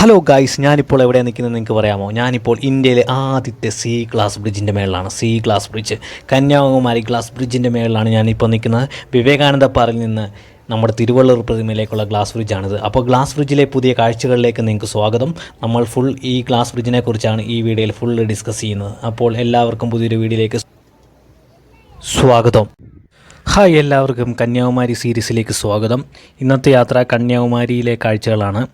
Hello guys ഞാനിപ്പോൾ എവിടെ നിൽക്കുന്നത് നിങ്ങൾക്ക് പറയാമോ? ഞാനിപ്പോൾ ഇന്ത്യയിലെ ആദ്യത്തെ സി ക്ലാസ് ബ്രിഡ്ജിന്റെ മേളിലാണ്. C class bridge Kanyakumari class ബ്രിഡ്ജിന്റെ മേളിലാണ് ഞാനിപ്പോൾ നിൽക്കുന്നത്. വിവേകാനന്ദ പാറിൽ നിന്ന് നമ്മുടെ തിരുവള്ളൂർ പ്രതിമയിലേക്കുള്ള ഗ്ലാസ് ബ്രിഡ്ജാണിത് അപ്പോൾ ഗ്ലാസ് ബ്രിഡ്ജിലെ പുതിയ കാഴ്ചകളിലേക്ക് നിങ്ങൾക്ക് സ്വാഗതം. നമ്മൾ ഫുൾ ഈ ഗ്ലാസ് ബ്രിഡ്ജിനെ കുറിച്ചാണ് ഈ വീഡിയോയിൽ ഫുൾ ഡിസ്കസ് ചെയ്യുന്നത്. അപ്പോൾ എല്ലാവർക്കും പുതിയൊരു വീഡിയോയിലേക്ക് സ്വാഗതം. ഹായ് എല്ലാവർക്കും കന്യാകുമാരി സീരീസിലേക്ക് സ്വാഗതം. ഇന്നത്തെ യാത്ര കന്യാകുമാരിയിലെ കാഴ്ചകളാണ്.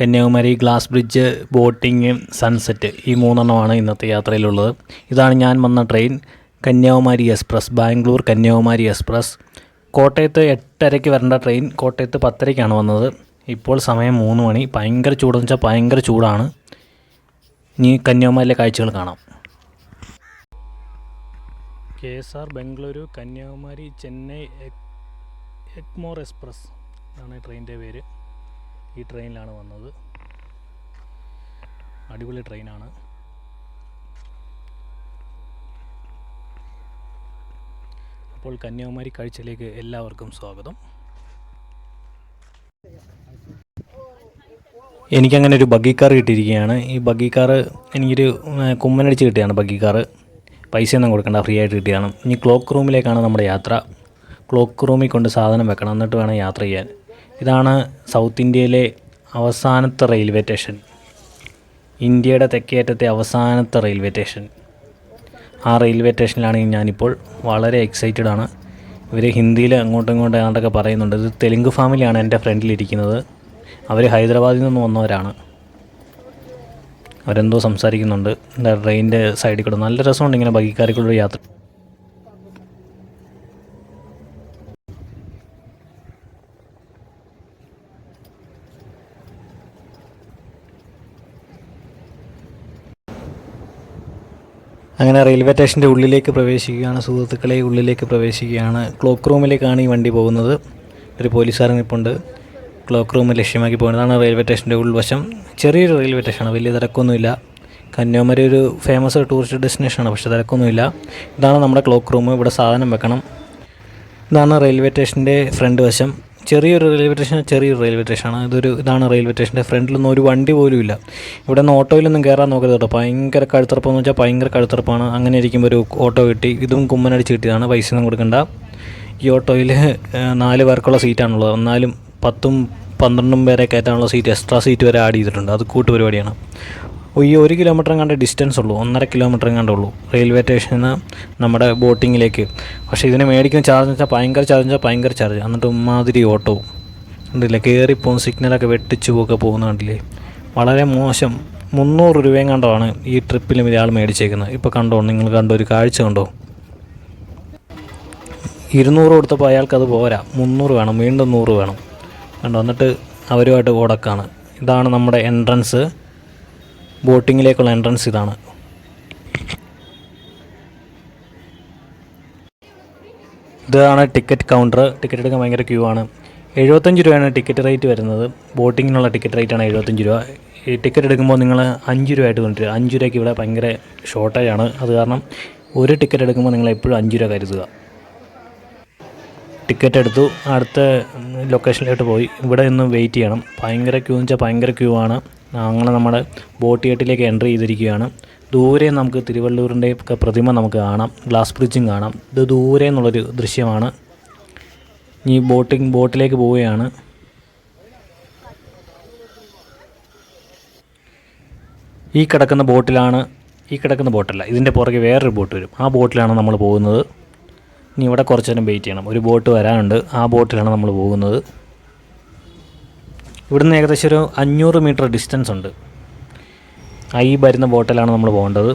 Kanyakumari glass bridge boating sunset ഈ മൂന്നെണ്ണമാണ് ഇന്നത്തെ യാത്രയിലുള്ളത്. ഇതാണ് ഞാൻ വന്ന train. Kanyakumari express Bangalore Kanyakumari express. കോട്ടയത്ത് എട്ടരയ്ക്ക് വരേണ്ട ട്രെയിൻ കോട്ടയത്ത് പത്തരയ്ക്കാണ് വന്നത്. ഇപ്പോൾ സമയം മൂന്ന് മണി. ഭയങ്കര ചൂടെന്ന് വെച്ചാൽ ഭയങ്കര ചൂടാണ്. ഇനി കന്യാകുമാരിയിലെ കാഴ്ചകൾ കാണാം. K S R Bengaluru Kanyakumari Chennai എക്- എഗ്മോർ എക്സ്പ്രസ് ആണ് ട്രെയിനിന്റെ പേര്. ഈ ട്രെയിനിലാണ് വന്നത്. അടിപൊളി ട്രെയിനാണ്. അപ്പോൾ കന്യാകുമാരി കാഴ്ചയിലേക്ക് എല്ലാവർക്കും സ്വാഗതം. എനിക്കങ്ങനെ ഒരു ബഗ്ഗി കാർ കിട്ടിയിരിക്കുകയാണ്. ഈ ബഗ്ഗി കാർ എനിക്കൊരു കുമ്മനടിച്ച് കിട്ടിയാണ് ബഗ്ഗി പൈസയൊന്നും കൊടുക്കേണ്ട ഫ്രീ ആയിട്ട് കിട്ടിയതാണ്. ഇനി ക്ലോക്ക് റൂമിലേക്കാണ് നമ്മുടെ യാത്ര. ക്ലോക്ക് റൂമിൽ കൊണ്ട് സാധനം വെക്കണം എന്നിട്ട് വേണം യാത്ര ചെയ്യാൻ. ഇതാണ് സൗത്ത് ഇന്ത്യയിലെ അവസാനത്തെ റെയിൽവേ സ്റ്റേഷൻ ഇന്ത്യയുടെ തെക്കേറ്റത്തെ അവസാനത്തെ റെയിൽവേ സ്റ്റേഷൻ ആ റെയിൽവേ സ്റ്റേഷനിലാണ് ഞാനിപ്പോൾ വളരെ എക്സൈറ്റഡ് ആണ്. ഇവർ ഹിന്ദിയിൽ അങ്ങോട്ടും ഇങ്ങോട്ടും അങ്ങോട്ടൊക്കെ പറയുന്നുണ്ട്. ഇത് തെലുങ്ക് ഫാമിലിയാണ് എന്റെ ഫ്രണ്ടിലിരിക്കുന്നത് അവർ ഹൈദരാബാദിൽ നിന്ന് വന്നവരാണ്. അവരെന്തോ സംസാരിക്കുന്നുണ്ട്. ട്രെയിനിന്റെ സൈഡിൽ കൂടെ നല്ല രസമുണ്ട് ഇങ്ങനെ ബഗിക്കാരിക്കുള്ള യാത്ര. അങ്ങനെ റെയിൽവേ സ്റ്റേഷന്റെ ഉള്ളിലേക്ക് പ്രവേശിക്കുകയാണ്. സുഹൃത്തുക്കളെ ഉള്ളിലേക്ക് പ്രവേശിക്കുകയാണ്. ക്ലോക്ക് റൂമിലേക്കാണ് ഈ വണ്ടി പോകുന്നത്. ഒരു പോലീസുകാരൻ നിൽപ്പുണ്ട് ക്ലോക്ക് റൂം ലക്ഷ്യമാക്കി പോകുന്നതാണ് റെയിൽവേ സ്റ്റേഷന്റെ ഉൾവശം. ചെറിയൊരു റെയിൽവേ സ്റ്റേഷനാണ് വലിയ തിരക്കൊന്നുമില്ല. കന്യാകുമാരി ഒരു ഫേമസ് ടൂറിസ്റ്റ് ഡെസ്റ്റിനേഷനാണ് പക്ഷേ തിരക്കൊന്നുമില്ല. ഇതാണ് നമ്മുടെ ക്ലോക്ക് റൂം ഇവിടെ സാധനം വെക്കണം. ഇതാണ് റെയിൽവേ സ്റ്റേഷന്റെ ഫ്രണ്ട് വശം. ചെറിയൊരു റെയിൽവേ സ്റ്റേഷൻ ചെറിയൊരു റെയിൽവേ സ്റ്റേഷനാണ്. ഇതൊരു ഇതാണ് റെയിൽവേ സ്റ്റേഷന്റെ ഫ്രണ്ടിലൊന്നും ഒരു വണ്ടി പോലും ഇല്ല ഇവിടെ നിന്ന് ഓട്ടോയിലൊന്നും കയറാൻ നോക്കരുത് കേട്ടോ. ഭയങ്കര കഴുത്തറപ്പെന്ന് വെച്ചാൽ ഭയങ്കര കഴുത്തറപ്പാണ്. അങ്ങനെ ഇരിക്കുമ്പോൾ ഒരു ഓട്ടോ കിട്ടി. ഇതും കുമ്മനടിച്ച് കിട്ടിയതാണ്. പൈസ ഒന്നും കൊടുക്കണ്ട. ഈ ഓട്ടോയിൽ നാല് പേർക്കുള്ള സീറ്റാണുള്ളത് എന്നാലും പത്തും പന്ത്രണ്ടും പേരെ കയറ്റാനുള്ള സീറ്റ് എക്സ്ട്രാ സീറ്റ് വരെ ആഡ് ചെയ്തിട്ടുണ്ട്. അത് കൂട്ടുപരിപാടിയാണ്. ഈ ഒരു കിലോമീറ്റർ കണ്ട ഡിസ്റ്റൻസ് ഉള്ളൂ. ഒന്നര കിലോമീറ്റർ കണ്ടേ ഉള്ളൂ. റെയിൽവേ സ്റ്റേഷനിൽ നിന്ന് നമ്മുടെ ബോട്ടിങ്ങിലേക്ക്. പക്ഷേ ഇതിന് മേടിക്കുന്ന ചാർജ് വെച്ചാൽ ഭയങ്കര ചാർജ് വെച്ചാൽ ഭയങ്കര ചാർജ് എന്നിട്ട് ഉമ്മാതിരി ഓട്ടോ. ഉണ്ടല്ലേ കയറിപ്പോകും സിഗ്നലൊക്കെ വെട്ടിച്ചു ഒക്കെ പോകുന്ന കണ്ടില്ലേ? വളരെ മോശം. മുന്നൂറ് രൂപയും കണ്ടാണ് ഈ ട്രിപ്പിലും ഇയാൾ മേടിച്ചേക്കുന്നത്. ഇപ്പോൾ കണ്ടോ? നിങ്ങൾ കണ്ടോ? ഒരു കാഴ്ച കണ്ടോ? ഇരുന്നൂറ് കൊടുത്തപ്പോൾ അയാൾക്കത് പോരാ. മുന്നൂറ് വേണം. വീണ്ടും നൂറ് വേണം. കണ്ടോ? വന്നിട്ട് അവരുമായിട്ട് ഓടക്കാണ്. ഇതാണ് നമ്മുടെ എൻട്രൻസ് ബോട്ടിങ്ങിലേക്കുള്ള എൻട്രൻസ് ഇതാണ്. ഇതാണ് ടിക്കറ്റ് കൗണ്ടർ ടിക്കറ്റ് എടുക്കാൻ ഭയങ്കര ക്യൂ ആണ്. എഴുപത്തഞ്ച് രൂപയാണ് ടിക്കറ്റ് റേറ്റ് വരുന്നത്. ബോട്ടിങ്ങിനുള്ള ടിക്കറ്റ് റേറ്റ് ആണ് എഴുപത്തഞ്ച് രൂപ. ഈ ടിക്കറ്റ് എടുക്കുമ്പോൾ നിങ്ങൾ അഞ്ച് രൂപ ആയിട്ട് കൊണ്ടുവരിക അഞ്ച് രൂപയ്ക്ക് ഇവിടെ ഭയങ്കര ഷോർട്ടേജ് ആണ്. അത് കാരണം ഒരു ടിക്കറ്റ് എടുക്കുമ്പോൾ നിങ്ങൾ എപ്പോഴും അഞ്ച് രൂപ കരുതുക. ടിക്കറ്റ് എടുത്തു. അടുത്ത ലൊക്കേഷനിലോട്ട് പോയി. ഇവിടെ നിന്ന് വെയിറ്റ് ചെയ്യണം. ഭയങ്കര ക്യൂ എന്ന് വെച്ചാൽ ഭയങ്കര ക്യൂ ആണ്. അങ്ങനെ നമ്മുടെ ബോട്ട് ഗേട്ടിലേക്ക് എൻട്രി ചെയ്തിരിക്കുകയാണ്. ദൂരെ നമുക്ക് തിരുവള്ളൂരിന്റെ ഒക്കെ പ്രതിമ നമുക്ക് കാണാം. ഗ്ലാസ് ബ്രിഡ്ജും കാണാം. ഇത് ദൂരെ എന്നുള്ളൊരു ദൃശ്യമാണ്. ഈ ബോട്ടിങ് ബോട്ടിലേക്ക് പോവുകയാണ്. ഈ കിടക്കുന്ന ബോട്ടിലാണ് ഈ കിടക്കുന്ന ബോട്ടല്ല ഇതിന്റെ പുറകെ വേറൊരു ബോട്ട് വരും. ആ ബോട്ടിലാണ് നമ്മൾ പോകുന്നത്. ഇനി ഇവിടെ കുറച്ച് നേരം വെയിറ്റ് ചെയ്യണം. ഒരു ബോട്ട് വരാനുണ്ട്. ആ ബോട്ടിലാണ് നമ്മൾ പോകുന്നത്. ഇവിടുന്ന് ഏകദേശം ഒരു അഞ്ഞൂറ് മീറ്റർ ഡിസ്റ്റൻസ് ഉണ്ട്. ഈ വരുന്ന ബോട്ടിലാണ് നമ്മൾ പോകേണ്ടത്.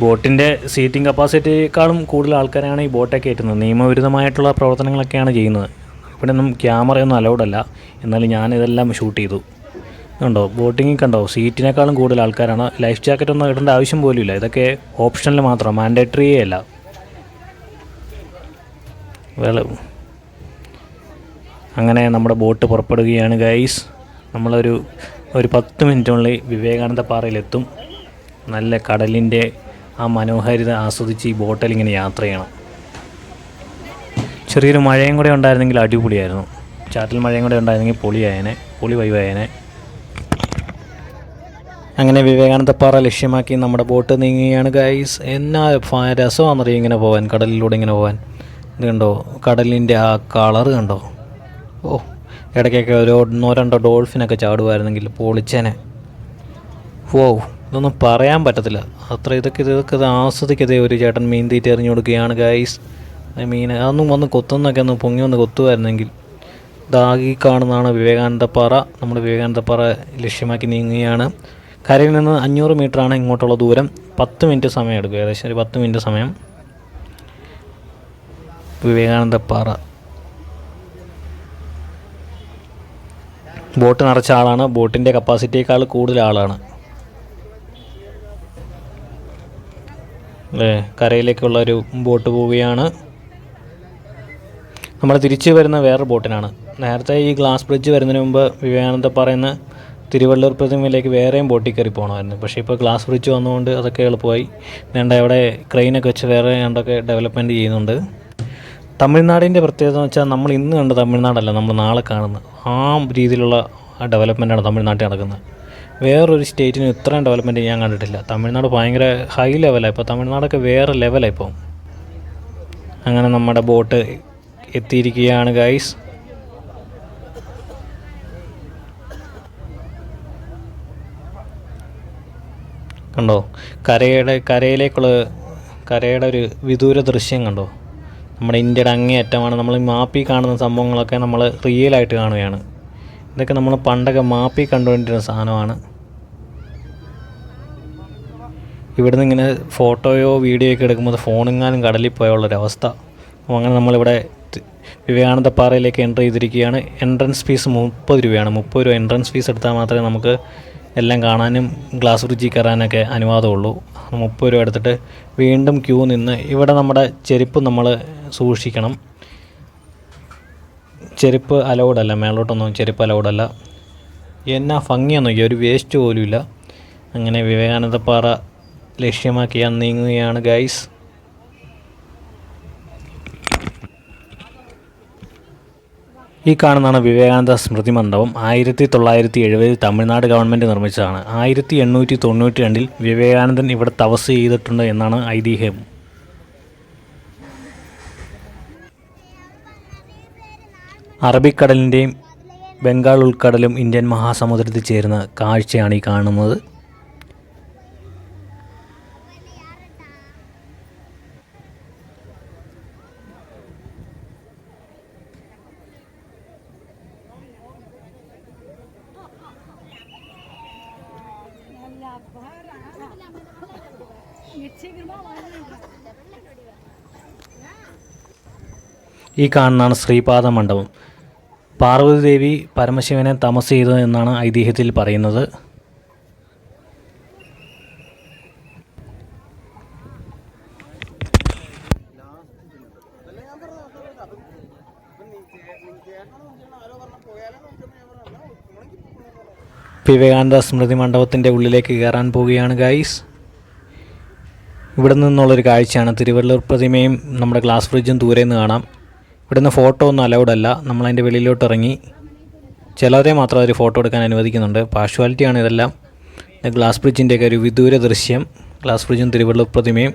ബോട്ടിന്റെ സീറ്റിംഗ് കപ്പാസിറ്റിയേക്കാളും കൂടുതൽ ആൾക്കാരാണ് ഈ ബോട്ടൊക്കെ കയറ്റുന്നത് നിയമവിരുദ്ധമായിട്ടുള്ള പ്രവർത്തനങ്ങളൊക്കെയാണ് ചെയ്യുന്നത്. ഇവിടെ ഒന്നും ക്യാമറയൊന്നും അലൗഡല്ല എന്നാലും ഞാനിതെല്ലാം ഷൂട്ട് ചെയ്തു. കണ്ടോ? ബോട്ടിങ്ങിൽ കണ്ടോ? സീറ്റിനേക്കാളും കൂടുതൽ ആൾക്കാരാണ്. ലൈഫ് ജാക്കറ്റ് ഒന്നും ഇടേണ്ട ആവശ്യം പോലും ഇല്ല. ഇതൊക്കെ ഓപ്ഷനിൽ മാത്രം മാൻഡേറ്ററിയേ അല്ല. വേള അങ്ങനെ നമ്മുടെ ബോട്ട് പുറപ്പെടുകയാണ് ഗൈസ് നമ്മളൊരു ഒരു പത്ത് മിനിറ്റിനുള്ളിൽ വിവേകാനന്ദ പാറയിലെത്തും. നല്ല കടലിന്റെ ആ മനോഹാരിത ആസ്വദിച്ച് ഈ ബോട്ടിൽ ഇങ്ങനെ യാത്ര ചെയ്യണം. ചെറിയൊരു മഴയും കൂടെ ഉണ്ടായിരുന്നെങ്കിൽ അടിപൊളിയായിരുന്നു. ചാറ്റൽ മഴയും കൂടെ ഉണ്ടായിരുന്നെങ്കിൽ പൊളിയായേനെ പൊളി വൈവായേനെ അങ്ങനെ വിവേകാനന്ദപ്പാറ ലക്ഷ്യമാക്കി നമ്മുടെ ബോട്ട് നീങ്ങുകയാണ് ഗൈസ് എന്നാ രസമാണെന്നറിയാം ഇങ്ങനെ പോകാൻ കടലിലൂടെ ഇങ്ങനെ പോകാൻ ഇത് കണ്ടോ? കടലിന്റെ ആ കളറ് കണ്ടോ? ഓ ഇടയ്ക്കൊക്കെ ഒരു ഒന്നോ രണ്ടോ ഡോൾഫിനൊക്കെ ചാടുമായിരുന്നെങ്കിൽ പൊളിച്ചേനെ. ഓ ഇതൊന്നും പറയാൻ പറ്റത്തില്ല. അത്ര ഇതൊക്കെ ഇതൊക്കെ ഇത് ആസ്വദിക്കതേ ഒരു ചേട്ടൻ മീൻ തീറ്റ എറിഞ്ഞു കൊടുക്കുകയാണ് ഗൈസ് മീൻ അതൊന്നും വന്ന് കൊത്തുന്നൊക്കെ ഒന്ന് പൊങ്ങി വന്ന് കൊത്തുമായിരുന്നെങ്കിൽ ഇതാകി കാണുന്നതാണ് വിവേകാനന്ദപ്പാറ. നമ്മൾ വിവേകാനന്ദപ്പാറ ലക്ഷ്യമാക്കി നീങ്ങുകയാണ്. കരയിൽ നിന്ന് അഞ്ഞൂറ് ആണ് ഇങ്ങോട്ടുള്ള ദൂരം. പത്ത് മിനിറ്റ് സമയം എടുക്കും ഏകദേശം ഒരു പത്ത് മിനിറ്റ് സമയം. വിവേകാനന്ദ പാറ ബോട്ട് നിറച്ച ആളാണ്. ബോട്ടിന്റെ കപ്പാസിറ്റിയേക്കാൾ കൂടുതൽ ആളാണ്. അല്ലേ? കരയിലേക്കുള്ള ഒരു ബോട്ട് പോവുകയാണ്. നമ്മൾ തിരിച്ചു വരുന്ന വേറൊരു ബോട്ടിനാണ്. നേരത്തെ ഈ ഗ്ലാസ് ബ്രിഡ്ജ് വരുന്നതിന് മുമ്പ് വിവേകാനന്ദ പറയുന്ന തിരുവള്ളൂർ പ്രതിമയിലേക്ക് വേറെയും ബോട്ടിൽ കയറി പോകണമായിരുന്നു പക്ഷേ ഇപ്പോൾ ഗ്ലാസ് ബ്രിഡ്ജ് വന്നുകൊണ്ട് അതൊക്കെ എളുപ്പമായി. വേണ്ട അവിടെ ക്രെയിനൊക്കെ വെച്ച് വേറെ രണ്ടൊക്കെ ഡെവലപ്മെന്റ് ചെയ്യുന്നുണ്ട്. തമിഴ്നാടിന്റെ പ്രത്യേകത എന്ന് വെച്ചാൽ നമ്മൾ ഇന്ന് കണ്ട തമിഴ്നാടല്ല നമ്മൾ നാളെ കാണുന്നത്. ആ രീതിയിലുള്ള ഡെവലപ്മെന്റാണ് തമിഴ്നാട്ടിൽ നടക്കുന്നത്. വേറൊരു സ്റ്റേറ്റിന് ഇത്രയും ഡെവലപ്മെന്റ് ഞാൻ കണ്ടിട്ടില്ല. തമിഴ്നാട് ഭയങ്കര ഹൈ ലെവലാണ് ഇപ്പോൾ തമിഴ്നാടൊക്കെ വേറെ ലെവലാണ് ഇപ്പോൾ. അങ്ങനെ നമ്മുടെ ബോട്ട് എത്തിയിരിക്കുകയാണ് ഗൈസ് കണ്ടോ? കരയുടെ കരയിലേക്കുള്ള കരയുടെ ഒരു വിദൂര ദൃശ്യം കണ്ടോ? നമ്മുടെ ഇന്ത്യയുടെ അങ്ങേയറ്റമാണ്. നമ്മൾ മാപ്പിൽ കാണുന്ന സംഭവങ്ങളൊക്കെ നമ്മൾ റിയലായിട്ട് കാണുകയാണ്. ഇതൊക്കെ നമ്മൾ പണ്ടൊക്കെ മാപ്പിൽ കണ്ടുകൊണ്ടിരുന്ന സാധനമാണ്. ഇവിടുന്ന് ഇങ്ങനെ ഫോട്ടോയോ വീഡിയോ ഒക്കെ എടുക്കുമ്പോൾ ഫോണെങ്ങാനും കടലിൽ പോയുള്ളൊരവസ്ഥ അപ്പോൾ അങ്ങനെ നമ്മളിവിടെ വിവേകാനന്ദ പാറയിലേക്ക് എന്റർ ചെയ്തിരിക്കുകയാണ്. എൻട്രൻസ് ഫീസ് മുപ്പത് രൂപയാണ്. മുപ്പത് രൂപ എൻട്രൻസ് ഫീസ് എടുത്താൽ മാത്രമേ നമുക്ക് എല്ലാം കാണാനും ഗ്ലാസ് ബ്രിഡ്ജിൽ കയറാനൊക്കെ അനുവാദമുള്ളൂ. മുപ്പത് രൂപ എടുത്തിട്ട് വീണ്ടും ക്യൂ നിന്ന് ഇവിടെ നമ്മുടെ ചെരുപ്പ് നമ്മൾ സൂക്ഷിക്കണം. ചെരുപ്പ് അലൗഡല്ല മേളോട്ടൊന്നും ചെരുപ്പ് അലൗഡല്ല എന്നാ ഭംഗിയാന്ന് നോക്കിയാൽ ഒരു വേസ്റ്റ് പോലുമില്ല. അങ്ങനെ വിവേകാനന്ദപ്പാറ ലക്ഷ്യമാക്കി ഞാൻ നീങ്ങുകയാണ് ഗൈസ് ഈ കാണുന്നതാണ് വിവേകാനന്ദ സ്മൃതി മണ്ഡപം. ആയിരത്തി തൊള്ളായിരത്തി എഴുപതിൽ തമിഴ്നാട് ഗവൺമെന്റ് നിർമ്മിച്ചതാണ്. ആയിരത്തി എണ്ണൂറ്റി തൊണ്ണൂറ്റി രണ്ടിൽ വിവേകാനന്ദൻ ഇവിടെ തപസ് ചെയ്തിട്ടുണ്ട് എന്നാണ് ഐതിഹ്യം. അറബിക്കടലിന്റെയും ബംഗാൾ ഉൾക്കടലും ഇന്ത്യൻ മഹാസമുദ്രത്തിൽ ചേരുന്ന കാഴ്ചയാണ് ഈ കാണുന്നത്. ഈ കാണുന്നതാണ് ശ്രീപാദ മണ്ഡപം പാർവതി ദേവി പരമശിവനെ തമസ് ചെയ്തു എന്നാണ് ഐതിഹ്യത്തിൽ പറയുന്നത്. വിവേകാനന്ദ സ്മൃതി മണ്ഡപത്തിന്റെ ഉള്ളിലേക്ക് കയറാൻ പോവുകയാണ് ഗൈസ് ഇവിടെ നിന്നുള്ളൊരു കാഴ്ചയാണ്. തിരുവല്ലൂർ പ്രതിമയും നമ്മുടെ ഗ്ലാസ് ഫ്രിഡ്ജും ദൂരെ നിന്ന് കാണാം. ഇവിടെ നിന്ന് ഫോട്ടോ ഒന്നും അലൗഡ് അല്ല. നമ്മളതിന്റെ വെളിയിലോട്ട് ഇറങ്ങി. ചിലരെ മാത്രം അവർ ഫോട്ടോ എടുക്കാൻ അനുവദിക്കുന്നുണ്ട്. പാഷ്വാലിറ്റിയാണ് ഇതെല്ലാം. ഗ്ലാസ് ബ്രിഡ്ജിന്റെയൊക്കെ ഒരു വിദൂര ദൃശ്യം. ഗ്ലാസ് ബ്രിഡ്ജും തിരുവള്ളൂർ പ്രതിമയും.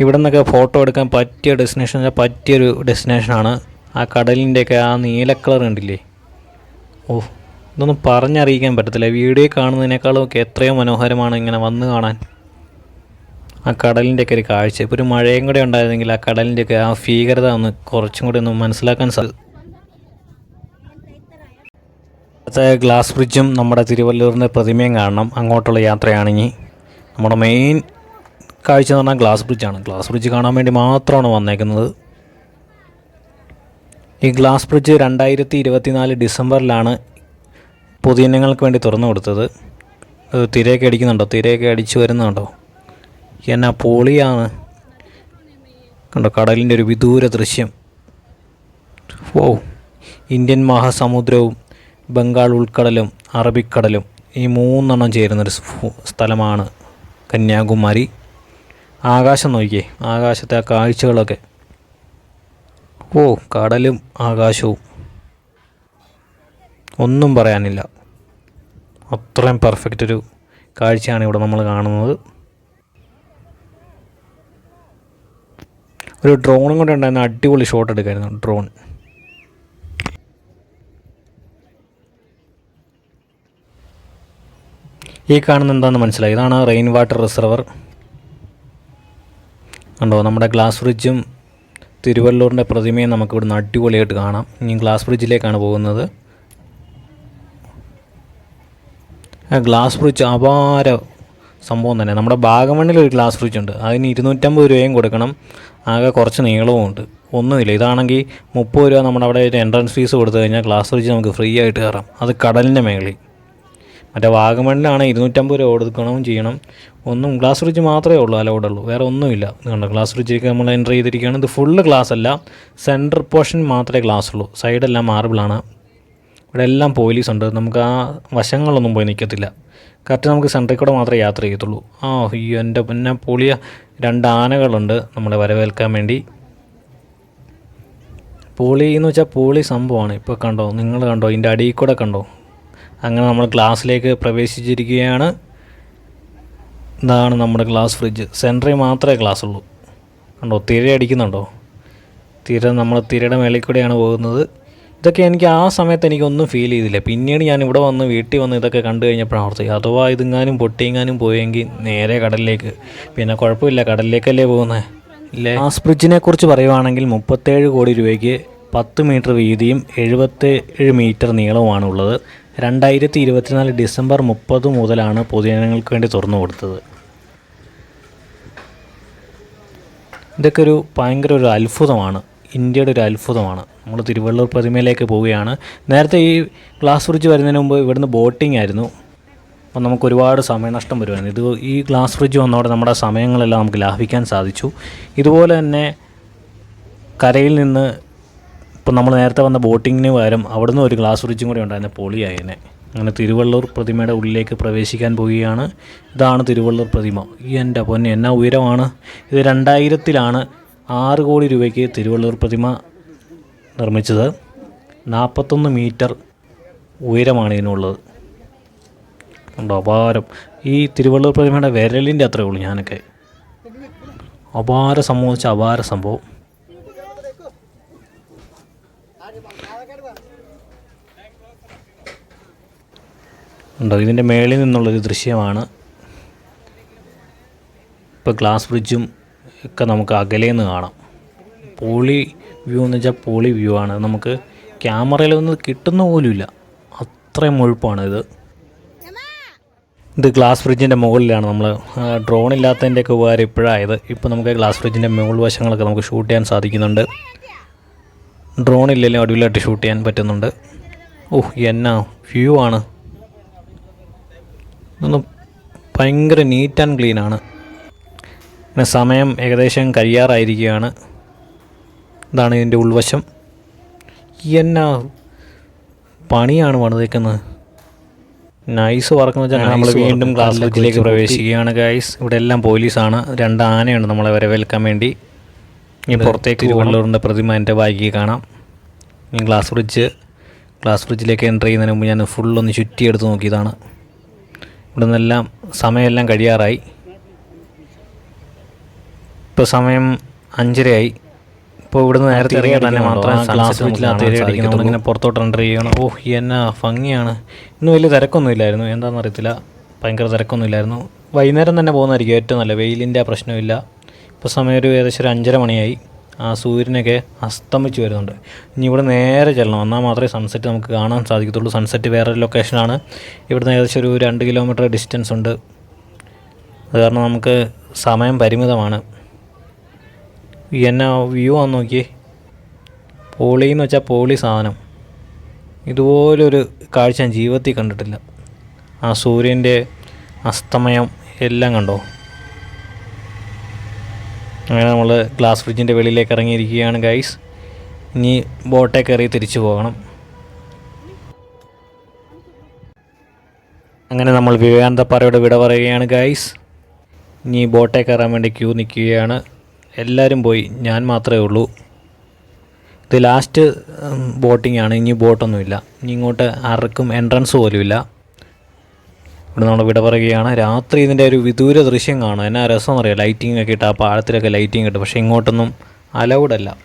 ഇവിടെ നിന്നൊക്കെ ഫോട്ടോ എടുക്കാൻ പറ്റിയ ഡെസ്റ്റിനേഷൻ പറ്റിയൊരു ഡെസ്റ്റിനേഷനാണ് ആ കടലിന്റെയൊക്കെ ആ നീല കളർ കണ്ടില്ലേ? ഓ ഇതൊന്നും പറഞ്ഞറിയിക്കാൻ പറ്റത്തില്ല. വീഡിയോ കാണുന്നതിനേക്കാളും ഒക്കെ എത്രയോ മനോഹരമാണ് ഇങ്ങനെ വന്ന് കാണാൻ. ആ കടലിന്റെയൊക്കെ ഒരു കാഴ്ച. ഇപ്പോൾ ഒരു മഴയും കൂടെ ഉണ്ടായിരുന്നെങ്കിൽ ആ കടലിന്റെയൊക്കെ ആ ഭീകരത ഒന്ന് കുറച്ചും കൂടി ഒന്ന് മനസ്സിലാക്കാൻ സാധിക്കും ഗ്ലാസ് ബ്രിഡ്ജും നമ്മുടെ തിരുവല്ലൂരിന്റെ പ്രതിമയും കാണണം. അങ്ങോട്ടുള്ള യാത്രയാണെങ്കിൽ നമ്മുടെ മെയിൻ കാഴ്ച എന്ന് പറഞ്ഞാൽ ഗ്ലാസ് ബ്രിഡ്ജാണ്. ഗ്ലാസ് ബ്രിഡ്ജ് കാണാൻ വേണ്ടി മാത്രമാണ് വന്നേക്കുന്നത്. ഈ ഗ്ലാസ് ബ്രിഡ്ജ് രണ്ടായിരത്തി ഇരുപത്തിനാല് ഡിസംബറിലാണ് പൊതുജനങ്ങൾക്ക് വേണ്ടി തുറന്നു കൊടുത്തത്. തിരയൊക്കെ അടിക്കുന്നുണ്ടോ? തിരയൊക്കെ അടിച്ചു വരുന്നുണ്ടോ? എന്നാ പൊളിയാണ് കണ്ടോ കടലിന്റെ ഒരു വിദൂര ദൃശ്യം. ഓ ഇന്ത്യൻ മഹാസമുദ്രവും ബംഗാൾ ഉൾക്കടലും അറബിക്കടലും ഈ മൂന്നെണ്ണം ചേരുന്നൊരു സ്ഥലമാണ് കന്യാകുമാരി. ആകാശം നോക്കിയേ ആകാശത്തെ ആ കാഴ്ചകളൊക്കെ. ഓ കടലും ആകാശവും. ഒന്നും പറയാനില്ല. അത്രയും പെർഫെക്റ്റ് ഒരു കാഴ്ചയാണ് ഇവിടെ നമ്മൾ കാണുന്നത്. ഒരു ഡ്രോണും കൂടെ ഉണ്ടായിരുന്ന. അടിപൊളി ഷോട്ട് എടുക്കായിരുന്നു. ഡ്രോൺ. ഈ കാണുന്ന എന്താണെന്ന് മനസ്സിലായി? ഇതാണ് റെയിൻ വാട്ടർ റിസർവർ കണ്ടോ? നമ്മുടെ ഗ്ലാസ് ബ്രിഡ്ജും തിരുവല്ലൂരിന്റെ പ്രതിമയും നമുക്ക് നിന്ന് അടിപൊളിയായിട്ട് കാണാം. ഇനി ഗ്ലാസ് ബ്രിഡ്ജിലേക്കാണ് പോകുന്നത്. ഗ്ലാസ് ബ്രിഡ്ജ് അപാര സംഭവം തന്നെ. നമ്മുടെ ഭാഗമണ്ണിൽ ഒരു ഗ്ലാസ് ഫ്രിഡ്ജ് ഉണ്ട്. അതിന് ഇരുന്നൂറ്റമ്പത് രൂപയും കൊടുക്കണം. ആകെ കുറച്ച് നീളവും ഉണ്ട്. ഒന്നുമില്ല. ഇതാണെങ്കിൽ മുപ്പത് രൂപ നമ്മുടെ അവിടെ ഒരു എൻട്രൻസ് ഫീസ് കൊടുത്തു കഴിഞ്ഞാൽ ഗ്ലാസ് ഫ്രിഡ്ജ് നമുക്ക് ഫ്രീ ആയിട്ട് കയറാം. അത് കടലിന്റെ മേളിൽ മറ്റേ വാഗമണ്ണിലാണ് ഇരുന്നൂറ്റമ്പത് രൂപ കൊടുക്കണം ചെയ്യണം. ഒന്നും ഗ്ലാസ് ഫ്രിഡ്ജ് മാത്രമേ ഉള്ളൂ അലൗഡ് ഉള്ളൂ. വേറെ ഒന്നുമില്ല. കണ്ടോ? ഗ്ലാസ് ഫ്രിഡ്ജിലേക്ക് നമ്മൾ എന്റർ ചെയ്തിരിക്കുകയാണ്. ഇത് ഫുള്ള് ഗ്ലാസ് അല്ല. സെന്റർ പോർഷൻ മാത്രമേ ഗ്ലാസ് ഉള്ളൂ. സൈഡെല്ലാം മാർബിളാണ് ഇവിടെ എല്ലാം പോലീസ് ഉണ്ട്. നമുക്ക് ആ വശങ്ങളൊന്നും പോയി നിൽക്കത്തില്ല. കറക്റ്റ് നമുക്ക് സെൻട്രിൽ കൂടെ മാത്രമേ യാത്ര ചെയ്യത്തുള്ളൂ. ആ അയ്യോ എന്റെ പിന്നെ പൊളിയ. രണ്ട് ആനകളുണ്ട് നമ്മളെ വരവേൽക്കാൻ വേണ്ടി. പോളി എന്ന് വെച്ചാൽ പോളി സംഭവമാണ്. ഇപ്പോൾ കണ്ടോ നിങ്ങൾ കണ്ടോ ഇതിന്റെ അടിയിൽ കൂടെ കണ്ടോ? അങ്ങനെ നമ്മൾ ഗ്ലാസ്സിലേക്ക് പ്രവേശിച്ചിരിക്കുകയാണ്. ഇതാണ് നമ്മുടെ ഗ്ലാസ് ഫ്രിഡ്ജ്. സെൻട്രിൽ മാത്രമേ ഗ്ലാസ് ഉള്ളൂ. കണ്ടോ തിര അടിക്കുന്നുണ്ടോ? തിര നമ്മൾ തിരയുടെ മേളിൽ കൂടെയാണ് പോകുന്നത്. ഇതൊക്കെ എനിക്ക് ആ സമയത്ത് എനിക്കൊന്നും ഫീൽ ചെയ്തില്ല. പിന്നീട് ഞാൻ ഇവിടെ വന്ന് വീട്ടിൽ വന്ന് ഇതൊക്കെ കണ്ടു കഴിഞ്ഞപ്പോഴാണ് ഓർത്തത് അഥവാ ഇതെങ്ങാനും പൊട്ടിയെങ്ങാനും പോയെങ്കിൽ നേരെ കടലിലേക്ക്. പിന്നെ കുഴപ്പമില്ല കടലിലേക്കല്ലേ പോകുന്നത് ഇല്ലേ? ഗ്ലാസ് ബ്രിഡ്ജിനെ കുറിച്ച് പറയുവാണെങ്കിൽ മുപ്പത്തേഴ് കോടി രൂപയ്ക്ക് പത്ത് മീറ്റർ വീതിയും എഴുപത്തേഴ് മീറ്റർ നീളവുമാണ് ഉള്ളത് രണ്ടായിരത്തി ഇരുപത്തിനാല് ഡിസംബർ മുപ്പത് മുതലാണ് പൊതുജനങ്ങൾക്ക് വേണ്ടി തുറന്നു കൊടുത്തത്. ഇതൊക്കെ ഒരു ഭയങ്കര ഒരു അത്ഭുതമാണ്. ഇന്ത്യയുടെ ഒരു അത്ഭുതമാണ്. നമ്മൾ തിരുവള്ളൂർ പ്രതിമയിലേക്ക് പോവുകയാണ്. നേരത്തെ ഈ ഗ്ലാസ് ബ്രിഡ്ജ് വരുന്നതിന് മുമ്പ് ഇവിടുന്ന് ബോട്ടിംഗ് ആയിരുന്നു. അപ്പം നമുക്ക് ഒരുപാട് സമയനഷ്ടം വരുമായിരുന്നു ഇത് ഈ ഗ്ലാസ് ബ്രിഡ്ജ് വന്നതോടെ നമ്മുടെ സമയങ്ങളെല്ലാം നമുക്ക് ലാഭിക്കാൻ സാധിച്ചു. ഇതുപോലെ തന്നെ കരയിൽ നിന്ന് ഇപ്പം നമ്മൾ നേരത്തെ വന്ന ബോട്ടിങ്ങിന് പകരം അവിടുന്ന് ഒരു ഗ്ലാസ് ബ്രിഡ്ജും കൂടി ഉണ്ടായിരുന്നു പൊളിയായതിനെ അങ്ങനെ തിരുവള്ളൂർ പ്രതിമയുടെ ഉള്ളിലേക്ക് പ്രവേശിക്കാൻ പോവുകയാണ്. ഇതാണ് തിരുവള്ളൂർ പ്രതിമ. ഈ എന്റെ പൊന്നെ എന്നാ ഉയരമാണ്? ഇത് രണ്ടായിരത്തിലാണ് ആറ് കോടി രൂപയ്ക്ക് തിരുവള്ളൂർ പ്രതിമ നിർമ്മിച്ചത് നാൽപ്പത്തൊന്ന് മീറ്റർ ഉയരമാണ് ഇതിനുള്ളത്. ഉണ്ടോ അപാരം. ഈ തിരുവള്ളൂർ പ്രതിമയുടെ വിരലിന്റെ അത്രയേ ഉള്ളൂ ഞാനൊക്കെ. അപാര സംഭവിച്ച അപാര സംഭവം. ഉണ്ടോ ഇതിന്റെ മേളിൽ നിന്നുള്ളൊരു ദൃശ്യമാണ്. ഇപ്പോൾ ഗ്ലാസ് ബ്രിഡ്ജും ഒക്കെ നമുക്ക് അകലേന്ന് കാണാം. പോളി വ്യൂ എന്ന് വെച്ചാൽ പോളി വ്യൂ ആണ്. നമുക്ക് ക്യാമറയിലൊന്നും കിട്ടുന്ന പോലുമില്ല അത്രയും മുഴുപ്പാണ് ഇത്. ഇത് ഗ്ലാസ് ഫ്രിഡ്ജിന്റെ മുകളിലാണ് നമ്മൾ ഡ്രോൺ ഇല്ലാത്തതിന്റെയൊക്കെ ഉപകാരം ഇപ്പോഴായത്. ഇപ്പോൾ നമുക്ക് ഗ്ലാസ് ഫ്രിഡ്ജിന്റെ മുകൾ വശങ്ങളൊക്കെ നമുക്ക് ഷൂട്ട് ചെയ്യാൻ സാധിക്കുന്നുണ്ട്. ഡ്രോൺ ഇല്ലെങ്കിലും അടിപൊളിയായിട്ട് ഷൂട്ട് ചെയ്യാൻ പറ്റുന്നുണ്ട്. ഓഹ് എന്നാ വ്യൂ ആണ്. ഭയങ്കര നീറ്റ് ആൻഡ് ക്ലീൻ ആണ്. പിന്നെ സമയം ഏകദേശം കഴിയാറായിരിക്കുകയാണ്. ഇതാണ് ഇതിന്റെ ഉൾവശം. എന്നാ പണിയാണ് പണിതേക്കുന്നത് നൈസ് വർക്കെന്ന് വെച്ചാൽ നമ്മൾ വീണ്ടും ക്ലാസ് റൂമിലേക്ക് പ്രവേശിക്കുകയാണ് ഗൈസ് ഇവിടെ എല്ലാം പോലീസാണ്. രണ്ട് ആനയുണ്ട് നമ്മളെ വരവേൽക്കാൻ വേണ്ടി. ഇനി പുറത്തേക്ക് തിരുവള്ളൂരിന്റെ പ്രതിമ എന്റെ ബാഗിൽ കാണാം. ഇനി ഗ്ലാസ് ഫ്രിഡ്ജ് ഗ്ലാസ് ഫ്രിഡ്ജിലേക്ക് എന്റർ ചെയ്യുന്നതിന് മുമ്പ് ഞാൻ ഫുള്ളൊന്ന് ചുറ്റിയെടുത്ത് നോക്കിയതാണ്. ഇവിടെ നിന്നെല്ലാം സമയമെല്ലാം കഴിയാറായി. ഇപ്പോൾ സമയം അഞ്ചരയായി. ഇപ്പോൾ ഇവിടുന്ന് നേരത്തെ ഇറങ്ങിയാൽ തന്നെ മാത്രമേ ഗ്ലാസ് ബ്രിഡ്ജിനകത്ത് അടിക്കണം നമ്മളിങ്ങനെ പുറത്തോട്ട് എന്റർ ചെയ്യണം. ഓ എന്നാ ഭംഗിയാണ്. ഇന്ന് വലിയ തിരക്കൊന്നുമില്ലായിരുന്നു എന്താണെന്ന് അറിയത്തില്ല. ഭയങ്കര തിരക്കൊന്നുമില്ലായിരുന്നു വൈകുന്നേരം തന്നെ പോകുന്നതായിരിക്കും ഏറ്റവും നല്ല വെയിലിന്റെ ആ പ്രശ്നമില്ല. ഇപ്പോൾ സമയം ഒരു ഏകദേശം ഒരു അഞ്ചര മണിയായി. ആ സൂര്യനൊക്കെ അസ്തമിച്ച് വരുന്നുണ്ട്. ഇനി ഇവിടെ നേരെ ചെല്ലണം. എന്നാൽ മാത്രമേ സൺസെറ്റ് നമുക്ക് കാണാൻ സാധിക്കത്തുള്ളൂ. സൺസെറ്റ് വേറൊരു ലൊക്കേഷനാണ് ഇവിടുന്ന് ഏകദേശം ഒരു രണ്ട് കിലോമീറ്റർ ഡിസ്റ്റൻസ് ഉണ്ട്. അത് കാരണം നമുക്ക് സമയം പരിമിതമാണ്. എന്നാ വ്യൂ ആണ് നോക്കിയേ പോളി എന്ന് വെച്ചാൽ പോളി സാധനം. ഇതുപോലൊരു കാഴ്ച ഞാൻ ജീവിതത്തിൽ കണ്ടിട്ടില്ല. ആ സൂര്യന്റെ അസ്തമയം എല്ലാം കണ്ടോ? അങ്ങനെ നമ്മൾ ഗ്ലാസ് ഫ്രിഡ്ജിന്റെ വെളിയിലേക്ക് ഇറങ്ങിയിരിക്കുകയാണ് ഗൈസ് ഇനി ബോട്ടേ കയറി തിരിച്ചു പോകണം. അങ്ങനെ നമ്മൾ വിവേകാനന്ദപ്പാറയുടെ വിട പറയുകയാണ് ഗൈസ് ഇനി ബോട്ടേ കയറാൻ വേണ്ടി ക്യൂ നിൽക്കുകയാണ്. എല്ലാവരും പോയി. ഞാൻ മാത്രമേ ഉള്ളൂ. ഇത് ലാസ്റ്റ് ബോട്ടിംഗ് ആണ്. ഇനി ബോട്ടൊന്നുമില്ല ഇനി ഇങ്ങോട്ട് ആർക്കും എൻട്രൻസ് പോലുമില്ല. ഇവിടെ നമ്മൾ വിട പറയുകയാണ്. രാത്രി ഇതിന്റെ ഒരു വിദൂര ദൃശ്യം കാണും. എന്നാ രസം അറിയാം ലൈറ്റിംഗ് ഒക്കെ ഇട്ട് ആ പാലത്തിലൊക്കെ ലൈറ്റിംഗ് ഇട്ട്. പക്ഷേ ഇങ്ങോട്ടൊന്നും അലൗഡ് അല്ല.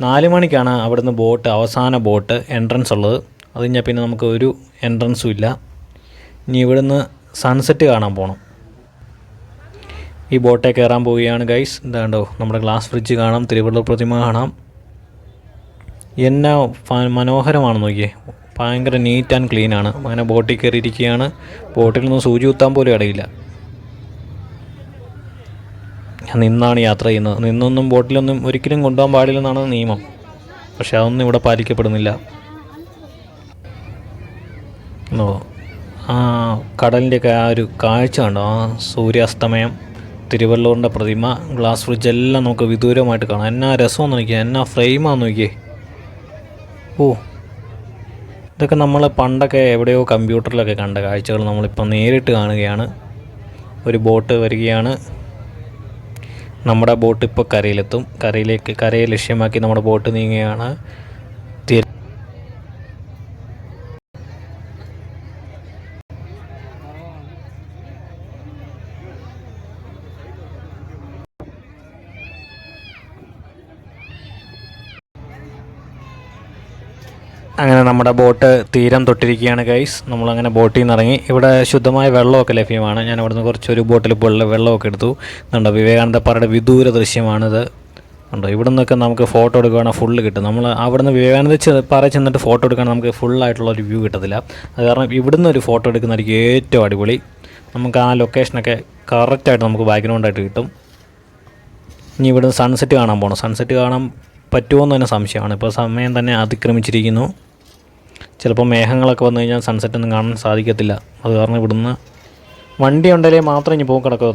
നാല് മണിക്കാണ് അവിടുന്ന് ബോട്ട് അവസാന ബോട്ട് എൻട്രൻസ് ഉള്ളത്. അത് കഴിഞ്ഞാൽ പിന്നെ നമുക്ക് ഒരു എൻട്രൻസും ഇല്ല. ഇനി ഇവിടുന്ന് സൺസെറ്റ് കാണാൻ പോകണം ഈ ബോട്ടേ കയറാൻ പോവുകയാണ് ഗൈസ് എന്താണ്ടോ നമ്മുടെ ഗ്ലാസ് ഫ്രിഡ്ജ് കാണാം തിരുവള്ളൂർ പ്രതിമ കാണാം. എന്നാ മനോഹരമാണ് നോക്കിയേ. ഭയങ്കര നീറ്റ് ആൻഡ് ക്ലീൻ ആണ്. അങ്ങനെ ബോട്ടിൽ കയറിയിരിക്കുകയാണ്. ബോട്ടിൽ നിന്ന് സൂചി കുത്താൻ പോലും ഇടയില്ല. നിന്നാണ് യാത്ര ചെയ്യുന്നത്. നിന്നൊന്നും ബോട്ടിലൊന്നും ഒരിക്കലും കൊണ്ടുപോകാൻ പാടില്ലെന്നാണ് നിയമം. പക്ഷെ അതൊന്നും ഇവിടെ പാലിക്കപ്പെടുന്നില്ല. ഓ ആ കടലിന്റെയൊക്കെ ആ ഒരു കാഴ്ച കണ്ടോ? ആ സൂര്യാസ്തമയം. തിരുവള്ളൂരിന്റെ പ്രതിമ ഗ്ലാസ് ഫ്രിഡ്ജ് എല്ലാം നമുക്ക് വിദൂരമായിട്ട് കാണാം. എന്നാ രസമെന്ന് നോക്കിയാൽ എന്നാ ഫ്രെയിമാണെന്ന് നോക്കിയേ. ഓ ഇതൊക്കെ നമ്മൾ പണ്ടൊക്കെ എവിടെയോ കമ്പ്യൂട്ടറിലൊക്കെ കണ്ട കാഴ്ചകൾ നമ്മളിപ്പോൾ നേരിട്ട് കാണുകയാണ്. ഒരു ബോട്ട് വരികയാണ്. നമ്മുടെ ബോട്ട് ഇപ്പോൾ കരയിലെത്തും. കരയിലേക്ക് കരയെ ലക്ഷ്യമാക്കി നമ്മുടെ ബോട്ട് നീങ്ങുകയാണ് തീര അങ്ങനെ നമ്മുടെ ബോട്ട് തീരം തൊട്ടിരിക്കുകയാണ് ഗൈസ് നമ്മളങ്ങനെ ബോട്ടിൽ നിന്ന് ഇറങ്ങി. ഇവിടെ ശുദ്ധമായ വെള്ളമൊക്കെ ലഭ്യമാണ്. ഞാൻ ഇവിടുന്ന് കുറച്ചൊരു ബോട്ടിൽ വെള്ളം വെള്ളമൊക്കെ എടുത്തു. കണ്ടോ വിവേകാനന്ദ പാറയുടെ വിദൂര ദൃശ്യമാണിത്. കണ്ടോ ഇവിടെ നിന്നൊക്കെ നമുക്ക് ഫോട്ടോ എടുക്കുകയാണെങ്കിൽ ഫുള്ള് കിട്ടും. നമ്മൾ അവിടുന്ന് വിവേകാനന്ദ പാറ ചെന്നിട്ട് ഫോട്ടോ എടുക്കുകയാണെങ്കിൽ നമുക്ക് ഫുള്ളായിട്ടുള്ള ഒരു വ്യൂ കിട്ടത്തില്ല. അത് കാരണം ഇവിടുന്ന് ഒരു ഫോട്ടോ എടുക്കുന്നതായിരിക്കും ഏറ്റവും അടിപൊളി. നമുക്ക് ആ ലൊക്കേഷനൊക്കെ കറക്റ്റായിട്ട് നമുക്ക് ബാക്ക്ഗ്രൗണ്ടായിട്ട് കിട്ടും. ഇനി ഇവിടുന്ന് സൺസെറ്റ് കാണാൻ പോകണം സൺസെറ്റ് കാണാൻ പറ്റുമോ എന്ന് തന്നെ സംശയമാണ്. ഇപ്പോൾ സമയം തന്നെ അതിക്രമിച്ചിരിക്കുന്നു. ചിലപ്പോൾ മേഘങ്ങളൊക്കെ വന്നു കഴിഞ്ഞാൽ സൺസെറ്റ് ഒന്നും കാണാൻ സാധിക്കത്തില്ല. അത് കാരണം ഇവിടുന്ന് വണ്ടി ഉണ്ടെങ്കിൽ മാത്രം ഇനി പോക്ക് നടക്കൂ